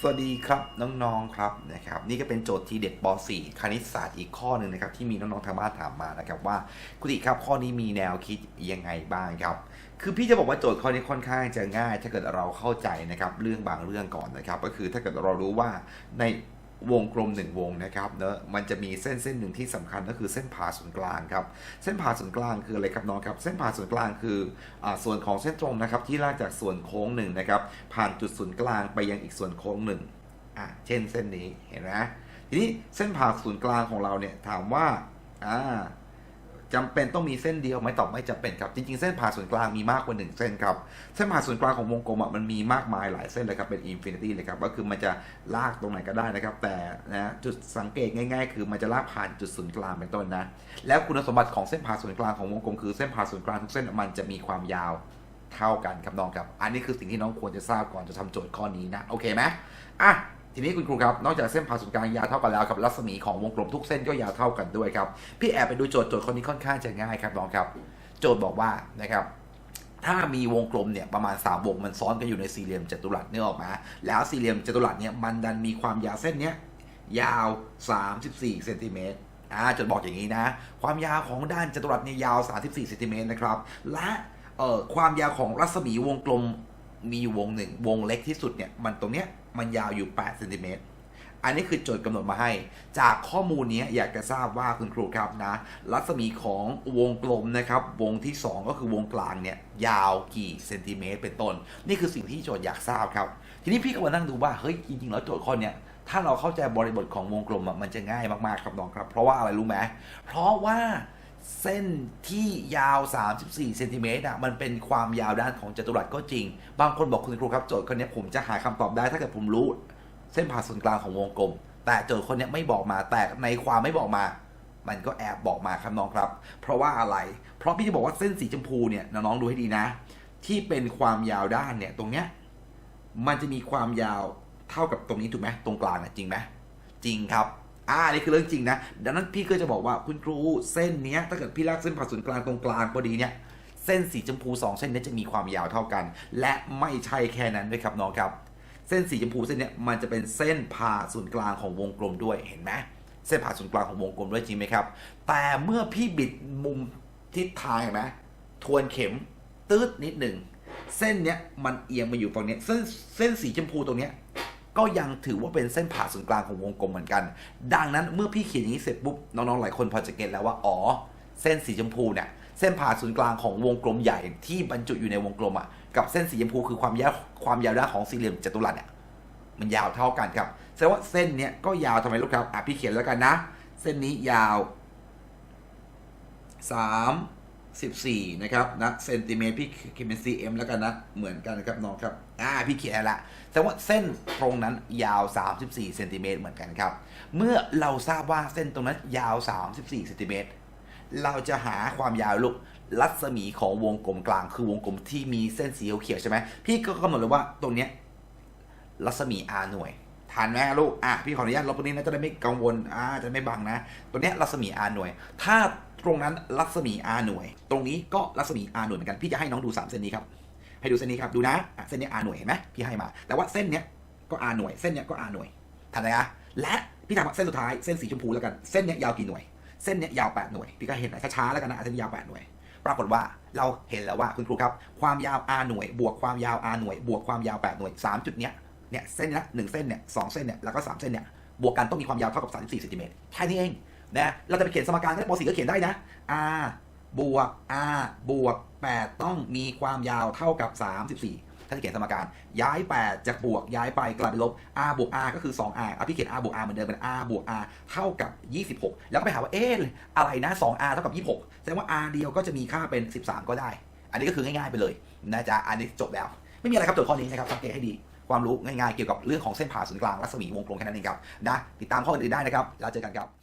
สวัสดีครับน้องๆครับนะครับนี่ก็เป็นโจทย์ทีเด็ดป .4 คณิตศาสตร์อีกข้อหนึ่งนะครับที่มีน้องๆทางบ้านถามมานะครับว่าคุณติครับข้อนี้มีแนวคิดยังไงบ้างครับ คือพี่จะบอกว่าโจทย์ข้อนี้ค่อนข้างจะง่าย ถ้าเกิดเราเข้าใจนะครับเรื่องบางเรื่องก่อนนะครับ ก็คือถ้าเกิดเรารู้ว่าใน วงกลมหนึ่งวงนะครับเนอะมันจะมีเส้นเส้นหนึ่งที่สำคัญก็คือเส้นผ่าศูนย์กลางครับ เส้นผ่าศูนย์กลางคืออะไรครับน้องครับ เส้นผ่าศูนย์กลางคืออาส่วนของเส้นตรงนะครับ ที่ลากจากส่วนโค้งหนึ่งนะครับ ผ่านจุดศูนย์กลางไปยังอีกส่วนโค้งหนึ่งอะเช่นเส้นนี้เห็นไหมทีนี้เส้นผ่าศูนย์กลางของเราเนี่ยถามว่าอ่า จำเป็นต้องมีเส้นเดียวไหมตอบไม่จำเป็นครับ จริงๆ เส้นผ่าศูนย์กลางมีมากกว่าหนึ่งเส้นครับ เส้นผ่าศูนย์กลางของวงกลมอะมันมีมากมายหลายเส้นเลยครับ เป็นอินฟินิตี้เลยครับก็คือมันจะลากตรงไหนก็ได้นะครับ แต่นะจุดสังเกตง่ายๆ คือมันจะลากผ่านจุดศูนย์กลางเป็นต้นนะ แล้วคุณสมบัติของเส้นผ่าศูนย์กลางของวงกลมคือเส้นผ่าศูนย์กลางทุกเส้นมันจะมีความยาวเท่ากันครับน้องครับ อันนี้คือสิ่งที่น้องควรจะทราบก่อนจะทำโจทย์ข้อนี้นะโอเคไหมอะ ทีนี้คุณครูครับ นอกจากเส้นผ่าศูนย์กลางยาวเท่ากันแล้วครับรัศมีของวงกลมทุกเส้นก็ยาวเท่ากันด้วยครับ พี่แอบไปดูโจทย์โจทย์คนนี้ค่อนข้างจะง่ายครับน้องครับ โจทย์บอกว่านะครับถ้ามีวงกลมเนี่ยประมาณ 3 วงมันซ้อนกันอยู่ในสี่เหลี่ยมจัตุรัสเนี่ยออกมา แล้วสี่เหลี่ยมจัตุรัสเนี่ยมันดันมีความยาวเส้นเนี้ยยาว 34เซนติเมตรอ่าโจทย์บอกอย่างนี้นะ ความยาวของด้านจัตุรัสเนี่ยยาว 34เซนติเมตรนะครับ และเอ่อความยาวของรัศมีวงกลมมีอยู่วงหนึ่งวงเล็กที่สุดเนี่ยมันตรงเนี้ย มันยาวอยู่8เซนติเมตรอันนี้คือโจทย์กำหนดมาให้ จากข้อมูลนี้อยากจะทราบว่าคุณครูครับนะ รัศมีของวงกลมนะครับ วงที่ 2 ก็คือวงกลางเนี่ย ยาวกี่เซนติเมตรเป็นต้น นี่คือสิ่งที่โจทย์อยากทราบครับ ทีนี้พี่ก็มานั่งดูว่า เฮ้ย จริง ๆ แล้วโจทย์ข้อนี้ถ้าเราเข้าใจบริบทของวงกลมมันจะง่ายมาก ๆ ครับน้องครับ เพราะว่าอะไรรู้ไหมเพราะว่า เส้นที่ยาว 34เซนติเมตรอะมันเป็นความยาวด้านของจัตุรัสก็จริง บางคนบอกคุณครูครับโจทย์ข้อเนี้ผมจะหาคำตอบได้ถ้าเกิดผมรู้ เส้นผ่าศูนย์กลางของวงกลม แต่โจทย์คนนี้ไม่บอกมาแต่ในความไม่บอกมา มันก็แอบบอกมาครับน้องครับ เพราะว่าอะไร เพราะพี่จะบอกว่าเส้นสีชมพูเนี่ยน้องๆดูให้ดีนะ ที่เป็นความยาวด้านเนี่ยตรงเนี้ยมันจะมีความยาวเท่ากับตรงนี้ถูกไหมตรงกลางน่ะจริงไหมจริงครับ อ่านี่คือเรื่องจริงนะ ดังนั้นพี่ก็จะบอกว่าคุณครูเส้นเนี้ยถ้าเกิดพี่ลากเส้นผ่าศูนย์กลางตรงกลางพอดีเนี่ยเส้นสีชมพูสองเส้นนี้จะมีความยาวเท่ากัน และไม่ใช่แค่นั้นด้วยครับน้องครับ เส้นสีชมพูเส้นนี้มันจะเป็นเส้นผ่าศูนย์กลางของวงกลมด้วยเห็นไหมเส้นผ่าศูนย์กลางของวงกลมด้วยจริงไหมครับ แต่เมื่อพี่บิดมุมทิศทางเห็นไหมทวนเข็มตืดนิดหนึ่งเส้นเนี้ยมันเอียงมาอยู่ฝั่งเนี้ยเส้นเส้นสีชมพูตรงเนี้ย ก็ยังถือว่าเป็นเส้นผ่าศูนย์กลางของวงกลมเหมือนกัน ดังนั้นเมื่อพี่เขียนอย่างนี้เสร็จปุ๊บน้องๆหลายคนพอจะเก็ตแล้วว่าอ๋อเส้นสีชมพูเนี่ยเส้นผ่าศูนย์กลางของวงกลมใหญ่ที่บรรจุอยู่ในวงกลมอะกับเส้นสีชมพูคือความยาวความยาวด้านของสี่เหลี่ยมจัตุรัสเนี่ยมันยาวเท่ากันครับแสดงว่าเส้นเนี้ยก็ยาวทำไมลูกครับอะพี่เขียนแล้วกันนะ เส้นนี้ยาวสามสิบสี่นะครับนะเซนติเมตรพี่เขียนเป็น cm แล้วกันนะ เหมือนกันนะครับน้องครับ อ่า พี่เขียนแล้วละแสดงว่าเส้นตรงนั้นยาว 34เซนติเมตรเหมือนกันครับ เมื่อเราทราบว่าเส้นตรงนั้นยาว 34เซนติเมตรเราจะหาความยาวลูกรัศมีของวงกลมกลาง คือวงกลมที่มีเส้นสีเขียวใช่ไหมพี่ก็กำหนดเลยว่าตรงเนี้ยรัศมี r หน่วยทันไหมลูกอะพี่ขออนุญาตลบตรงนี้นะจะได้ไม่กังวลอ่าจะไม่บังนะ ตัวเนี้ยรัศมี r หน่วย ถ้า ตรงนั้นรัศมี r หน่วย ตรงนี้ก็รัศมี r หน่วยเหมือนกัน พี่จะให้น้องดูสามเส้นนี้ครับ ให้ดูเส้นนี้ครับ ดูนะะเส้นนี้ r หน่วยเห็นไหมพี่ให้มา แต่ว่าเส้นเนี้ยก็ r หน่วย เส้นเนี้ยก็ r หน่วยทันไหมนะและพี่ทำเส้นสุดท้าย เส้นสีชมพูแล้วกัน เส้นเนี้ยยาวกี่หน่วย เส้นเนี้ยยาว 8 หน่วย พี่ก็เห็นนะช้าๆแล้วกันนะ เส้นยาว 8 หน่วย ปรากฏว่าเราเห็นแล้วว่าคุณครูครับ ความยาว r หน่วย บวกความยาว r หน่วย บวกความยาว 8 หน่วย 3 จุดเนี้ย เนี่ย เส้นเนี้หนึ่งเส้นเนี่ยสองเส้นเนี่ย แล้วก็3เส้นเนี่ย บวกกันต้องมีความยาวเท่ากับ34เซนติเมตรแค่นี้เอง นะเราจะไปเขียนสมการก็ได้ป .4 ก็เขียนได้นะ r บวก r บวก 8 ต้องมีความยาวเท่ากับ 34 ถ้าจะเขียนสมการย้าย 8 จากบวกย้ายไปกลายเป็นลบ r บวก r ก็คือ 2r อะพี่เขียน r บวก r เหมือนเดิมเป็น r บวก r เท่ากับ 26 แล้วก็ไปหาว่าเอ๊ะอะไรนะ 2r เท่ากับ 26 แสดงว่า r เดียวก็จะมีค่าเป็น 13 ก็ได้ อันนี้ก็คือง่ายๆไปเลยนะจ๊ะอันนี้จบแล้ว ไม่มีอะไรครับโจทย์ข้อนี้นะครับสังเกตให้ดีความรู้ง่ายๆเกี่ยวกับเรื่องของเส้นผ่าศูนย์กลางรัศมีวงกลมแค่นั้นเองครับนะติดตามข้ออื่นๆได้นะครับแล้วเจอกันครับ